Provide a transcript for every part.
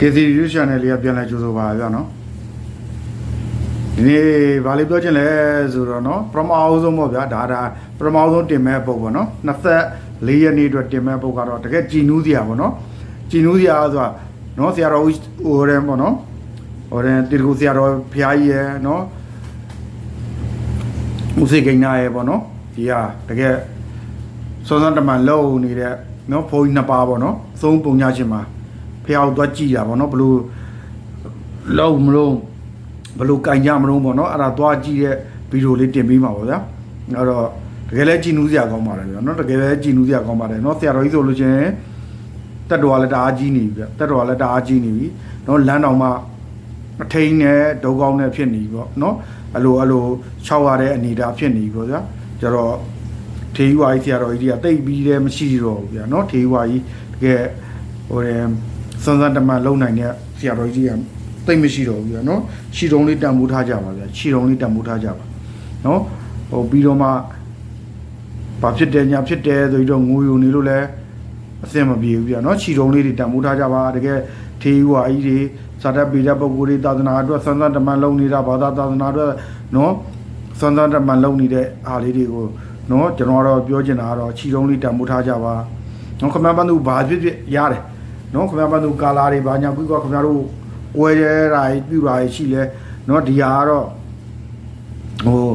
KC YouTube channel လေးကပြန်လဲကြိုးဆိုပါဗျာနော်ဒီနေ့ဗာလေးပြောချင်လဲဆိုတော့နော်ပထမအောင်ဆုံးပေါ့ဗျာဒါဒါပထမအောင်ဆုံးတင်မဲ့ပုတ်ပေါ့နော်24ရက်နေ့အတွက်တင်မဲ့ပုတ်ကတော့တကယ်ကြည်နူးစရာပေါ့နော်ကြည်နူးစရာဆိုတာနော်ဆရာတော်ဦးဟိုရဲပေါ့နော်ဟိုရဲတိရကုဆရာတော်ဖျားကြီးရဲ့နော်ဦးစေကိန်းနာရဲ့ပေါ့နော်ဒီဟာတကယ်စောစောတမန်လုံနေတဲ့နော်ဘုန်းကြီးနှစ်ပါးပေါ့နော်သုံးပုံညချင်းမှာ ဖះအောင်သွားကြည့်တာဗောနော်ဘလို့လောက်မလို့ဘလို့ကင်ကြမလို့ဗောနော်အဲ့ဒါသွားကြည့်တဲ့ဗီဒီယိုလေးတင်ပေးမှာဗောဗျာအဲ့တော့တကယ်လဲကြည်နူးစရာကောင်းပါတယ်ဗျာနော်တကယ်လဲကြည်နူးစရာကောင်းပါတယ်နော်ဆရာတော်ကြီးဆိုလို့ချင်းတက်တော်ကလည်းတအားကြီးနေပြီဗျတက်တော်ကလည်းတအားကြီးနေပြီနော်လမ်းတော်မှာအထိန်နဲ့ဒုံကောင်းနဲ့ဖြစ်နေပြီဗောနော်အဲ့လိုအဲ့လိုခြောက်ရတဲ့အနေအထားဖြစ်နေပြီဗောဗျာကျတော့ထေးဝါကြီးဆရာတော်ကြီးကတိတ်ပြီးတယ်မရှိတော့ဘူးဗျာနော်ထေးဝါကြီးတကယ်ဟိုတယ် စွမ်းစွမ်းတမန်လုံနိုင်တဲ့ဆရာတော်ကြီးကတိတ်မရှိတော့ဘူးပြနော်ခြေတုံးလေးတန်ဖိုးထားကြပါဗျာခြေတုံးလေးတန်ဖိုးထားကြပါနော်ဟိုပြီးတော့မှဘာဖြစ်တယ်ညာဖြစ်တယ်ဆိုပြီးတော့ငိုယုံနေလို့လဲအဆင်မပြေဘူးပြနော်ခြေတုံးလေးတွေတန်ဖိုးထားကြပါတကယ်ထေးဝါကြီးတွေစာတတ်ပေတဲ့ပုဂ္ဂိုလ်တွေသာသနာအတွက်စွမ်းစွမ်းတမန်လုံနေတာဘာသာသာသနာအတွက်နော်စွမ်းစွမ်းတမန်လုံနေတဲ့အားလေးတွေကိုနော်ကျွန်တော်ကတော့ပြောချင်တာကတော့ခြေတုံးလေးတန်ဖိုးထားကြပါနော်ခမန်းပန်းသူဘာဖြစ်ဖြစ်ရတယ် နော်ခင်ဗျားဘာလို့ကာလာတွေဘာညာပြီးတော့ခင်ဗျားတို့ဝယ်ရတာကြီးပြူတာကြီးရှိလဲနော်ဒီဟာကတော့ဟို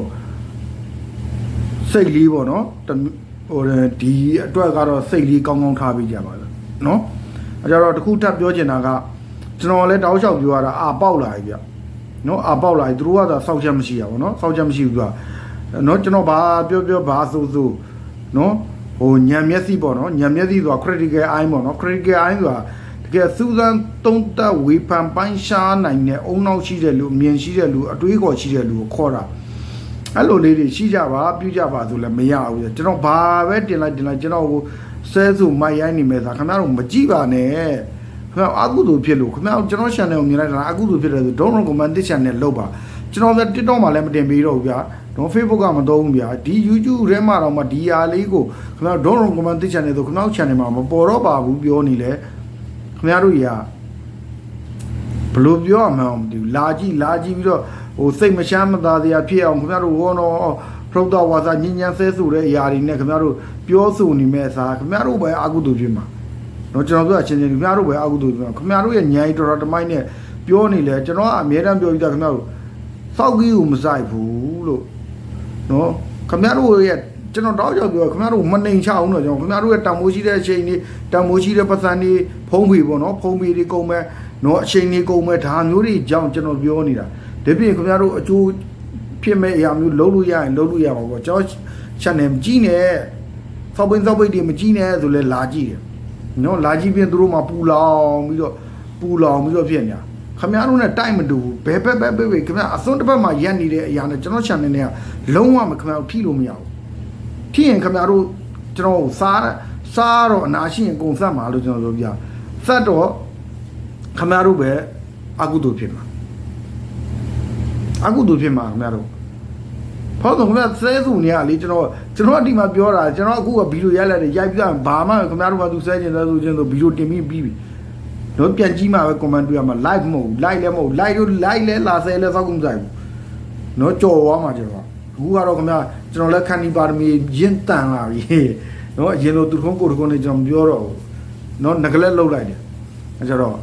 စိတ်လေးပေါ့နော်တမဟိုဒီအတွက်ကတော့စိတ်လေးကောင်းကောင်းထားပေးကြပါလားနော်အဲကြတော့တခုထပ်ပြောချင်တာကကျွန်တော်လည်းတောက်လျှောက်ပြောရတာအာပေါက်လာပြီဗျနော်အာပေါက်လာပြီသူတို့ကတော့စောက်ချက်မရှိရပါဘောနော်စောက်ချက်မရှိဘူးသူကနော်ကျွန်တော်ဘာပြောပြောဘာဆိုဆိုနော် ဟိုညံမျက်စိပေါ့နော်ညံမျက်စိဆိုတာ critical eye ပေါ့နော် critical eye ဆိုတာတကယ်စူးစမ်းသုံးသပ်ဝေဖန်ပိုင်းရှားနိုင်တဲ့အုံနောက်ရှိတဲ့လူအမြင်ရှိတဲ့လူအတွေးခေါ်ရှိတဲ့လူကိုခေါ်တာအဲ့လိုလေးတွေရှိကြပါပြုကြပါဆိုလည်းမရဘူးကျွန်တော်ဘာပဲတင်လိုက်တင်လိုက်ကျွန်တော်ကိုဆဲစုမိုက်ရိုင်းနေမယ်ဆိုတာခင်ဗျားတို့မကြည့်ပါနဲ့ခင်ဗျားအကုသိုလ်ဖြစ်လို့ခင်ဗျားကျွန်တော် channel ကိုမြင်လိုက်တာအကုသိုလ်ဖြစ်တယ်ဆို don't recommend this channel လောက်ပါ ကျွန်တော်က TikTok မှာလည်းမတင်ပေးတော့ဘူးဗျာတော့ Facebook ကမသုံးဘူးဗျာဒီ YouTube ထဲမှာတော့မှဒီဟာလေးကိုခင်ဗျား don't recommend this channel ဆိုခင်ဗျား channel မှာမပေါ်တော့ပါဘူးပြောနေလေခင်ဗျားတို့ကြီးကဘလို့ပြောရမှန်းမသိဘူးလာကြည့်လာကြည့်ပြီးတော့ဟိုစိတ်မချမ်းမသာစရာဖြစ်အောင်ခင်ဗျားတို့ဟောတော့ဖရုတ်တော်ဝါစာညဉ့်ညမ်းဆဲဆိုတဲ့အရာတွေနဲ့ခင်ဗျားတို့ပြောဆိုနေမဲ့အစားခင်ဗျားတို့ပဲအကုသိုလ်ဖြစ်မှာတော့ကျွန်တော်တို့အချင်းချင်းခင်ဗျားတို့ပဲအကုသိုလ်ဖြစ်မှာခင်ဗျားတို့ရဲ့ညာကြီးတော်တော်တမိုင်းနဲ့ပြောနေလေကျွန်တော်ကအမြဲတမ်းပြောပြီးသားခင်ဗျားတို့ စောက်ကြီးကိုမဆိုင်ဘူးလို့နော်ခင်ဗျားတို့ရဲ့ကျွန်တော်တော့ကြောက်ပြောခင်ဗျားတို့မနှိမ်ချအောင်တော့ကျွန်တော်ခင်ဗျားတို့ရဲ့တန်မိုးရှိတဲ့အချိန်တွေတန်မိုးရှိတဲ့ပတ်စံတွေဖုံးပေပေါ့နော်ဖုံးပေတွေကုန်မဲ့နော်အချိန်တွေကုန်မဲ့ဒါမျိုးတွေကြောင့်ကျွန်တော်ပြောနေတာဒါပြင်ခင်ဗျားတို့အကျိုးဖြစ်မဲ့အရာမျိုးလုံးလို့ရရင်လုံးလို့ရမှာပေါ့ကျွန်တော် channel မကြည့်နဲ့စောက်ပိန်းစောက်ပိတ်တွေမကြည့်နဲ့ဆိုလဲလာကြည့်တယ်နော်လာကြည့်ပြင်သူတို့မှပူလောင်ပြီးတော့ပူလောင်ပြီးတော့ဖြစ်နေတာ ခင်ဗျားတို့ ਨੇ တိုက်မတူဘူးဘယ်ဘက်ဘက်ဘက်ဘက်ခင်ဗျားအစွန်းတစ်ဘက်မှာရက်နေတဲ့အရာနဲ့ကျွန်တော် channel နဲ့ကလုံးဝမခင်ဗျားတို့ထိလို့မရဘူးထိရင်ခင်ဗျားတို့ကျွန်တော်စားစားတော့အနာရှိရင်ကုန်ဆက်မှာလို့ကျွန်တော်ပြောပြဆက်တော့ခင်ဗျားတို့ပဲအကုသိုလ်ဖြစ်မှာအကုသိုလ်ဖြစ်မှာခင်ဗျားတို့ဖောက်တော့ခင်ဗျာဆဲစုနေရလေကျွန်တော်ကျွန်တော်အဒီမှာပြောတာကျွန်တော်အခုကဗီဒီယိုရိုက်လိုက်တယ်ရိုက်ပြီးတော့ဘာမှခင်ဗျားတို့ကသူဆဲကျင်ဆဲစုချင်းဆိုဗီဒီယိုတင်ပြီးပြီးပြီ တော့ပြန်ကြည့်မှပဲ comment တွေ့ရမှာ live မဟုတ် live လည်းမဟုတ် live တို့ live လည်းလာဆဲလည်းစောက်ကုန်ဆိုင်ဘူးနော်ကြော်သွားမှာကျွန်တော်အခုကတော့ခင်ဗျာကျွန်တော်လည်းခန္ဒီပါရမီရင့်တန်လာပြီနော်အရင်လိုသူထုံးကိုတကုန်းနေကျွန်တော်ပြောတော့နော်ငကလက်လှုပ်လိုက်တယ်အဲကြတော့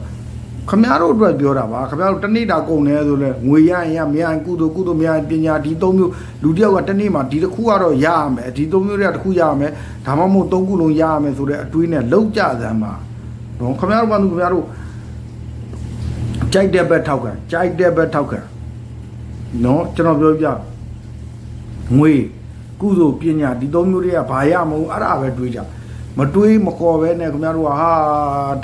ခမရတို့အတွက်ပြောတာပါခမရတို့တနေ့တာကုန်တယ်ဆိုလဲငွေရရင်ရမရရင်ကုသိုလ်ကုသိုလ်မရရင်ပညာဒီသုံးမျိုးလူတစ်ယောက်ကတနေ့မှာဒီတစ်ခုကတော့ရရမယ်ဒီသုံးမျိုးတွေကတစ်ခုရရမယ်ဒါမှမဟုတ်သုံးခုလုံးရရမယ်ဆိုတဲ့အတွေးနဲ့လောက်ကြစမ်းပါ တော့ခမရတို့ဘာလို့ခမရတို့ကြိုက်တဲ့ဘက်ထောက်ခံကြိုက်တဲ့ဘက်ထောက်ခံနော်ကျွန်တော်ပြောပြငွေကုသိုလ်ပညာဒီသုံးမျိုးတွေကဘာရမဟုတ်အဲ့ဒါပဲတွေးကြမတွေးမခေါ်ပဲနဲ့ခင်ဗျားတို့ကဟာ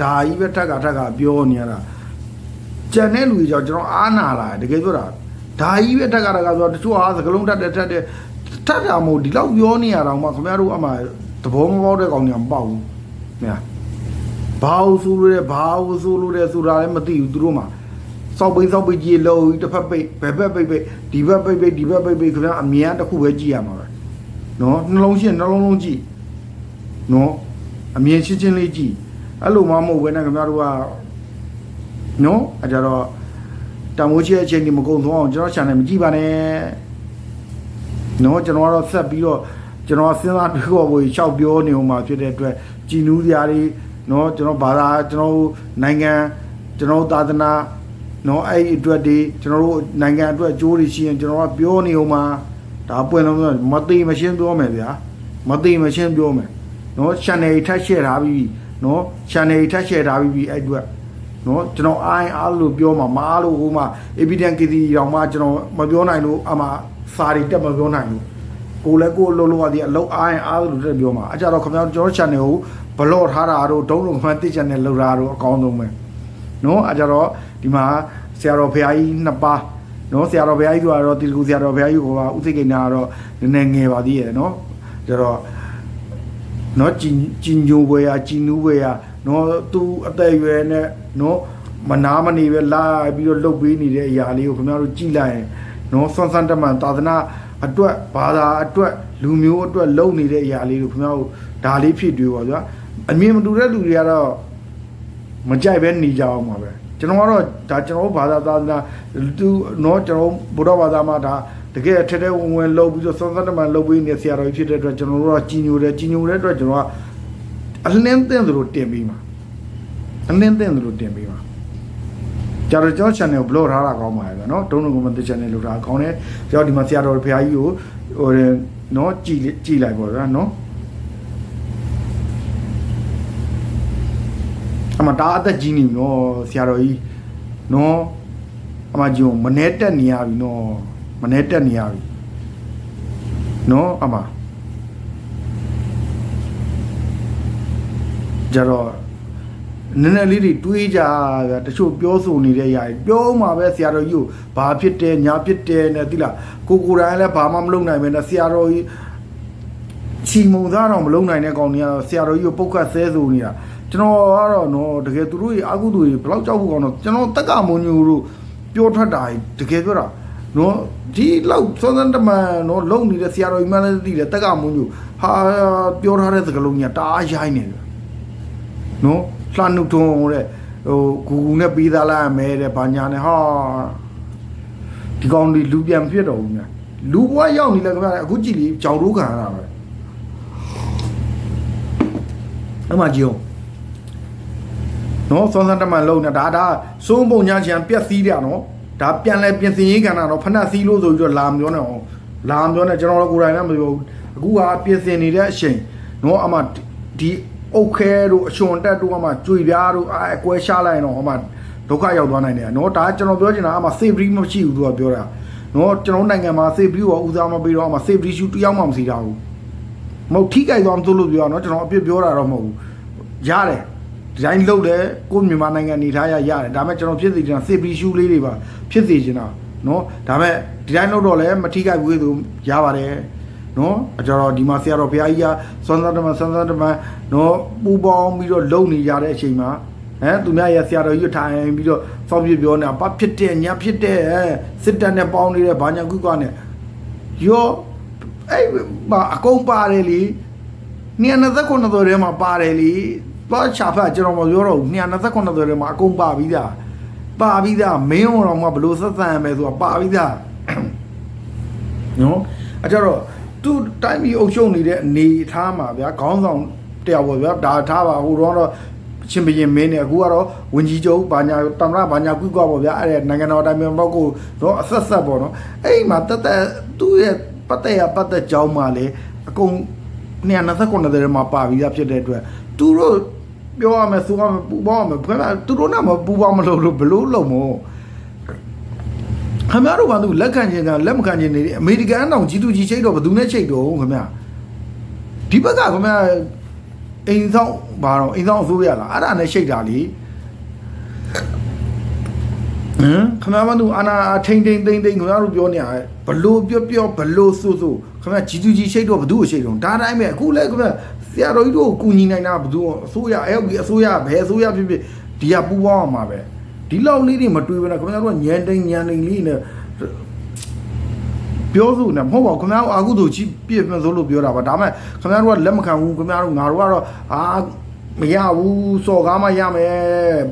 ဒါကြီးပဲထက်ကထက်ကပြောနေရတာကြံတဲ့လူတွေကြောင့်ကျွန်တော်အားနာလာတယ်တကယ်ပြောတာဒါကြီးပဲတက်ကတကဆိုတော့တချို့အားစကလုံးတက်တယ်တက်တယ်ထက်တာမဟုတ်ဒီလောက်ပြောနေရတော့မှခင်ဗျားတို့အမှသဘောမပေါက်တဲ့ကောင်တွေမပေါက်ဘူးမြာ ဘာလို့ဆိုလို့လဲဘာလို့ဆိုလို့လဲဆိုတာလည်းမသိဘူးသူတို့မှစောက်ပိတ်စောက်ပိတ်ကြီးလို့တစ်ဖက်ပိတ်ဘယ်ဘက်ပိတ်ပိတ်ဒီဘက်ပိတ်ပိတ်ဒီဘက်ပိတ်ပိတ်ခင်ဗျာအမြန်တစ်ခုပဲကြည့်ရမှာပဲနော်နှလုံးရှင်းနှလုံးလုံးကြည့်နော်အမြင်ရှင်းရှင်းလေးကြည့်အဲ့လိုမှမဟုတ်ဘဲနဲ့ခင်ဗျားတို့ကနော်အဲကြတော့တမိုးချဲအချိန်ဒီမကုန်ဆုံးအောင်ကျွန်တော် channel မကြည့်ပါနဲ့နော်ကျွန်တော်ကတော့ဆက်ပြီးတော့ကျွန်တော်စဉ်းစားပြီးတော့ဘို့ရှောက်ပြောနေအောင်မှာဖြစ်တဲ့အတွက်ကြည်နူးစရာတွေ နော်ကျွန်တော်ဘာသာကျွန်တော်နိုင်ငံကျွန်တော်သာသနာနော်အဲ့ဒီအတွက်တွေကျွန်တော်တို့နိုင်ငံအတွက်အကျိုးတွေရှိရင်ကျွန်တော်ကပြောနေအောင်မှာဒါပွင့်လုံးဆိုမသိမရှင်းပြောမယ်ဗျာမသိမရှင်းပြောမယ်နော် channel ထက်ရှယ်ထားပြီးနော် channel ထက်ရှယ်ထားပြီးအဲ့အတွက်နော်ကျွန်တော်အားရင်အားလို့ပြောမှာမအားလို့ဟိုမှာ evidence ကစီတောင်မှကျွန်တော်မပြောနိုင်လို့အမှစာတွေတက်မပြောနိုင်လို့ကိုလည်းကိုလုံးလုံးရသည်အလောက်အားရင်အားလို့တက်ပြောမှာအကြတော့ခင်ဗျားတို့ကျွန်တော် channel ကို ဘလော့ထားတာတို့ဒုံးလုံးမှန်တိ channel လောက်တာတို့အကောင်းဆုံးပဲနော်အကြတော့ဒီမှာဆရာတော်ဖရာကြီးနှစ်ပါးနော်ဆရာတော်ဘုရားကြီးဆိုတော့တီကူဆရာတော်ဘုရားကြီးကဥသိကိန်းနာကတော့နည်းနည်းငယ်ပါသေးရဲ့နော်ကျတော့နော်ကြင်ကြင်ညိုဘွယ်ရကြင်နူးဘွယ်ရနော်သူအသက်အရွယ်နဲ့နော်မနာမနေပဲလာပြီးတော့လှုပ်ပေးနေတဲ့အရာလေးကိုခင်ဗျားတို့ကြည့်လိုက်ရင်နော်ဆွမ်းဆန်းတမန်သာသနာအတွက်ဘာသာအတွက်လူမျိုးအတွက်လုပ်နေတဲ့အရာလေးကိုခင်ဗျားတို့ဒါလေးဖြစ်တွေ့ပါဗျာ အမြင်မတူတဲ့လူတွေကတော့မကြိုက်ပဲနေကြအောင်ပါပဲကျွန်တော်ကတော့ဒါကျွန်တော်ဘာသာသာသနာသူနော်ကျွန်တော်ဘုရားဘာသာမှာဒါတကယ်ထက်တဲ့ဝင်ဝင်လှုပ်ပြီးတော့ဆွမ်းဆန်းတမန်လှုပ်ပေးနေဆရာတော်ကြီးဖြစ်တဲ့အတွက်ကျွန်တော်တို့ကကြီးညိုတယ်ကြီးညိုတဲ့အတွက်ကျွန်တော်ကအလင်းသင့်သလိုတင်ပြီးမှာအလင်းသင့်သလိုတင်ပြီးမှာကျတော့ကျွန်တော် channel ကို blog ထားတာကောင်းပါရဲ့ဗျာနော်တုံးတုံကမသိ channel လုပ်တာကောင်းတယ်ကျွန်တော်ဒီမှာဆရာတော်ဖရာကြီးကိုဟိုနော်ကြည်ကြည်လိုက်ပါဗျာနော် အမတားအသက်ကြီးနေပြီနော်ဆရာတော်ကြီးနော်အမကြီးကိုမနေတက်နေရပြီနော်မနေတက်နေရပြီနော်အမကြတော့နည်းနည်းလေးတွေတွေးကြဗျာတချို့ပြောဆိုနေတဲ့အရာတွေပြောမှပဲဆရာတော်ကြီးကိုဘာဖြစ်တယ်ညာဖြစ်တယ်နဲ့သိလားကိုကိုယ်တိုင်လည်းဘာမှမလုပ်နိုင်ပဲနဲ့ဆရာတော်ကြီးချီမုံသားတော့မလုပ်နိုင်တဲ့ကောင်တွေကဆရာတော်ကြီးကိုပုတ်ခတ်ဆဲဆိုနေတာ ကျွန်တော်ကတော့နော်တကယ်သူတို့ရဲ့အာကုသူတွေဘယ်လောက်ကြောက်ဖို့ကောင်းတော့ကျွန်တော်တက်ကမုံညူတို့ပြောထွက်တာတကယ်ပြောတာနော်ဒီလောက်စောစမ်းတမန်နော်လုံနေတဲ့ဆရာတော်ကြီးမှလည်းသိတယ်တက်ကမုံညူဟာပြောထားတဲ့စကားလုံးကြီးတအားရိုင်းနေတယ်နော်လှနှုတ်ထုံးတဲ့ဟိုဂူဂူနဲ့ပြီးသားလိုက်ရမယ်တဲ့ဘာညာနဲ့ဟာဒီကောင်ဒီလူပြန်ဖြစ်တော်ဘူးများလူဘွားရောက်နေလဲခင်ဗျာအခုကြည့်လီကြောင်တိုးခံရတာပဲအမကြီးအောင် နော်စောစမ်းတမန်လုံနေဒါဒါစိုးပုံညာချန်ပြက်စီးတယ်နော်ဒါပြန်လဲပြင်စင်ရေးကဏ္ဍတော့ဖဏတ်စည်းလို့ဆိုပြီးတော့လာမပြောနဲ့အောင်လာမပြောနဲ့ကျွန်တော်တို့ကိုယ်တိုင်လည်းမပြောဘူးအခုကပြင်ဆင်နေတဲ့အချိန်နော်အမဒီအုတ်ခဲတို့အချွန်တက်တို့အမကြွေပြားတို့အကွဲရှားလိုက်တော့အမဒုက္ခရောက်သွားနိုင်တယ်နော်ဒါကျွန်တော်ပြောချင်တာအမ safety မရှိဘူးသူကပြောတာနော်ကျွန်တော်နိုင်ငံမှာ safety ကိုဦးစားမပေးတော့အမ safety shoe တယောက်မှမရှိတာဘူးမဟုတ်ထိကြိုက်သွားမသိလို့ပြောတာနော်ကျွန်တော်အပြစ်ပြောတာတော့မဟုတ်ဘူးရတယ် ဒီတိုင်းလုပ်တယ်ကိုမြန်မာနိုင်ငံနေထားရရတယ်ဒါပေမဲ့ကျွန်တော်ဖြစ်စီချင်တာ safety shoe လေးတွေပါဖြစ်စီချင်တာနော်ဒါပေမဲ့ဒီတိုင်းလုပ်တော့လည်းမထိကြိုက်ဘူးလို့ရပါတယ်နော်အကြတော့ဒီမှာဆရာတော်ဘုရားကြီးကစွမ်းစမ်းတမန်စွမ်းစမ်းတမန်နော်ပူပေါင်းပြီးတော့လုံနေကြတဲ့အချိန်မှာဟမ်သူများရဆရာတော်ကြီးထိုင်ပြီးတော့ဖောက်ပြပြောနေတာဘာဖြစ်တဲ့ညာဖြစ်တဲ့စစ်တပ်နဲ့ပေါင်းနေတဲ့ဘာညာကုကနဲ့ရောအဲ့ဘာအကုန်ပါတယ်လေနေ29တော်ထဲမှာပါတယ်လေ တော့ချာဖတ်ကျွန်တော်မပြောတော့ဘူး29တော်ထဲမှာအကုန်ပါပြီးသားပါပြီးသားမင်းတော်မှာဘလို့ဆက်ဆံရမယ်ဆိုတာပါပြီးသားနော်အကြတော့သူတိုင်းပြည်အုပ်ချုပ်နေတဲ့အနေအထားမှာဗျာခေါင်းဆောင်တယောက်ပေါ့ဗျာဒါထားပါဟိုတော့တော့ချင်းဘရင်မင်းနဲ့အခုကတော့ဝင်ကြီးချုပ်ဘာညာတမရဘာညာကွိကွာပေါ့ဗျာအဲ့ဒါနိုင်ငံတော်တိုင်းပြည်ဘောက်ကိုတော့အဆက်ဆက်ပေါ့နော်အဲ့ဒီမှာတသက်သူ့ရဲ့ပတ်သက်ရပတ်သက်ကြောင်းမှလည်းအကုန်229တဲ့မှာပါပြီးသားဖြစ်တဲ့အတွက်သူတို့ ပြောရမယ်ဆိုရမယ်ပူပေါင်းရမယ်ဘယ်မှာသူတို့နဲ့မပူပေါင်းမလို့လို့ဘလို့လုံးမို့ခင်ဗျားတို့ကသူလက်ခံခြင်းကလက်မခံခြင်းနေအမေရိကန်တောင်ကြီးတူကြီးချိတ်တော့ဘယ်သူနဲ့ချိတ်တော့ခင်ဗျာဒီဘက်ကခင်ဗျာအိမ်ဆောင်ဘာတော့အိမ်ဆောင်အစိုးရလားအဲ့ဒါနဲ့ချိတ်တာလေဟမ်ခင်ဗျားမသူအာနာထိန်ထိန်သိမ့်သိမ့်ခင်ဗျားတို့ပြောနေရဘလို့ပြောပြောဘလို့ဆူဆူခင်ဗျာကြီးတူကြီးချိတ်တော့ဘယ်သူကိုချိတ်တော့ဒါတိုင်းပဲအခုလဲခင်ဗျာ ဆရာတော်ကြီးတို့ကိုကူညီနိုင်တာဘယ်သူအစိုးရအဲ့ဒီအစိုးရဘယ်အစိုးရဖြစ်ဖြစ်ဒီကပူပေါင်းအောင်ပါပဲဒီလောက်လေးတွေမတွေးဘဲနဲ့ခင်ဗျားတို့ညံတိန်ညံတိန်လေးနဲ့ပြောစုနေမဟုတ်ပါဘူးခင်ဗျားတို့အာကုသူကြီးပြည့်ပြည့်ဆိုလို့ပြောတာပါဒါပေမဲ့ခင်ဗျားတို့ကလက်မခံဘူးခင်ဗျားတို့ငါတို့ကတော့အာမရဘူးစော်ကားမှရမယ်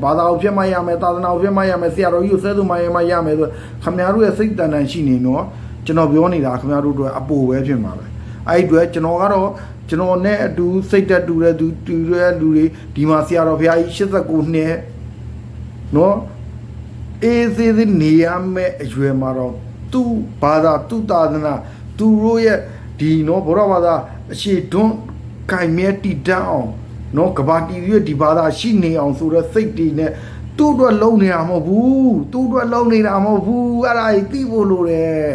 ဘာသာကိုဖြစ်မှရမယ်သာသနာကိုဖြစ်မှရမယ်ဆရာတော်ကြီးကိုဆဲသူမှရမှရမယ်ဆိုခမရတို့ရဲ့စိတ်တန်တန်ရှိနေတော့ကျွန်တော်ပြောနေတာခမရတို့တို့အပူပဲဖြစ်မှာပဲအဲ့ဒီအတွက်ကျွန်တော်ကတော့ ကျွန်တော်နဲ့အတူစိတ်တက်တူတဲ့သူတူတဲ့လူတွေဒီမှာဆရာတော်ဘုရားကြီး89နှစ်နော်အေးသေးသေးနေရမယ့်အရွယ်မှာတော့သူ့ဘာသာသူ့သာသနာသူတို့ရဲ့ဒီနော်ဘုရားဘာသာအရှိတွန်းကင်မြဲတည်တတ်အောင်နော်ကဘာတီရဲ့ဒီဘာသာရှိနေအောင်ဆိုတော့စိတ်တည်နဲ့သူ့အတွက်လုံနေတာမဟုတ်ဘူးသူ့အတွက်လုံနေတာမဟုတ်ဘူးအဲ့ဒါကြီးသိဖို့လိုတယ်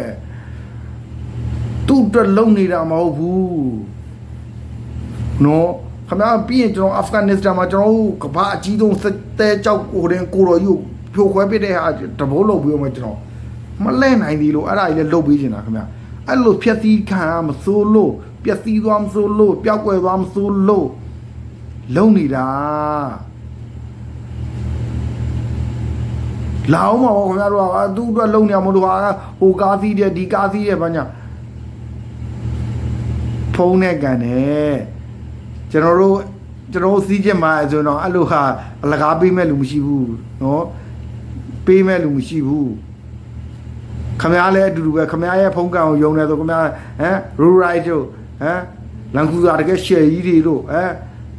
သူ့အတွက်လုံနေတာမဟုတ်ဘူး နော်ခမပြီးရင်ကျွန်တော်အာဖဂန်နစ္စတန်မှာကျွန်တော်တို့ကဘာအကြီးဆုံးစက်တဲကြောက်ကိုရင်ကိုတော်ကြီးကိုဖြိုခွဲပစ်တဲ့ဟာတဘိုးလုပ်ပြီးတော့ကျွန်တော်မလဲနိုင်သေးလို့အဲ့ဒါကြီးလည်းလုပ်ပေးနေတာခင်ဗျအဲ့လိုဖြက်စီးခံရမစိုးလို့ပျက်စီးသွားမစိုးလို့ပျောက်ကွယ်သွားမစိုးလို့လုံနေတာလာအောင်ပါခင်ဗျားတို့ကသူ့အတွက်လုံနေအောင်မလို့ဟာဟိုကားစီးတဲ့ဒီကားစီးတဲ့ဘာညာဖုံးနဲ့ကန်တယ် ကျွန်တော်တို့ကျွန်တော်တို့စီးကျင်မှာဆိုတော့အဲ့လိုဟာအလကားပေးမဲ့လူမရှိဘူးနော်ပေးမဲ့လူမရှိဘူးခမရလည်းအတူတူပဲခမရရဲ့ဖုန်းကံကိုယုံတယ်ဆိုခမရဟမ်ရူရိုက်တို့ဟမ်လန်ကူစာတကယ်ရှယ်ကြီးတွေတို့ဟမ်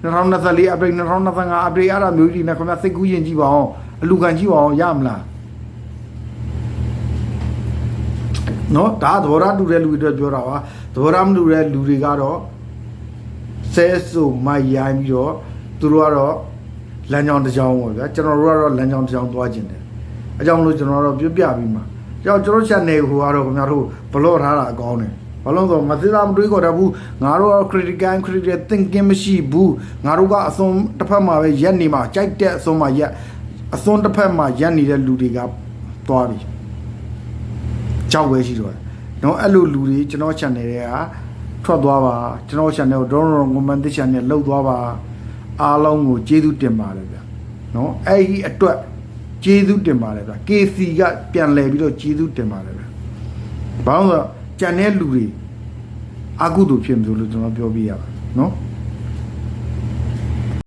2024 update 2025 update အားမျိုးကြီးနဲ့ခမရစိတ်ကူးရင်ကြည့်ပါအောင်အလူခံကြည့်ပါအောင်ရမလားနော်ဒါသဘောထားတူတဲ့လူတွေအတွက်ပြောတာပါသဘောထားမတူတဲ့လူတွေကတော့ ဆဲဆိုမိုက်ရိုင်းပြီးတော့သူတို့ကတော့လမ်းကြောင်းတစ်ကြောင်းပေါ့ဗျာကျွန်တော်တို့ကတော့လမ်းကြောင်းတစ်ကြောင်းသွားကျင်တယ်အကြောင်းလို့ကျွန်တော်တို့ပြပြပြီးမှာကြောင့်ကျွန်တော် channel ကိုကတော့ခင်ဗျားတို့ဘလော့ထားတာအကောင်းတယ်ဘာလို့ဆိုမသိတာမတွေးခေါ်တတ်ဘူးငါတို့က critical critical thinking မရှိဘူးငါတို့ကအစွန်တစ်ဖက်မှာပဲရက်နေမှာကြိုက်တဲ့အစွန်မှာရက်အစွန်တစ်ဖက်မှာရက်နေတဲ့လူတွေကသွားပြီကြောက်ပဲရှိတော့တယ်နော်အဲ့လိုလူတွေကျွန်တော် channel တွေက ထွက်သွားပါကျွန်တော် channel ကို drone drone moment channel လှုပ်သွားပါအားလုံးကိုကျေးဇူးတင်ပါတယ်ဗျနော်အဲ့ဒီအတွက်ကျေးဇူးတင်ပါတယ်ဗျ KC ကပြန်လဲပြီးတော့ကျေးဇူးတင်ပါတယ်ဗျဘာလို့လဲဆိုတော့ကြံတဲ့လူတွေအကုသို့ဖြစ်မလို့လို့ကျွန်တော်ပြောပြရပါနော်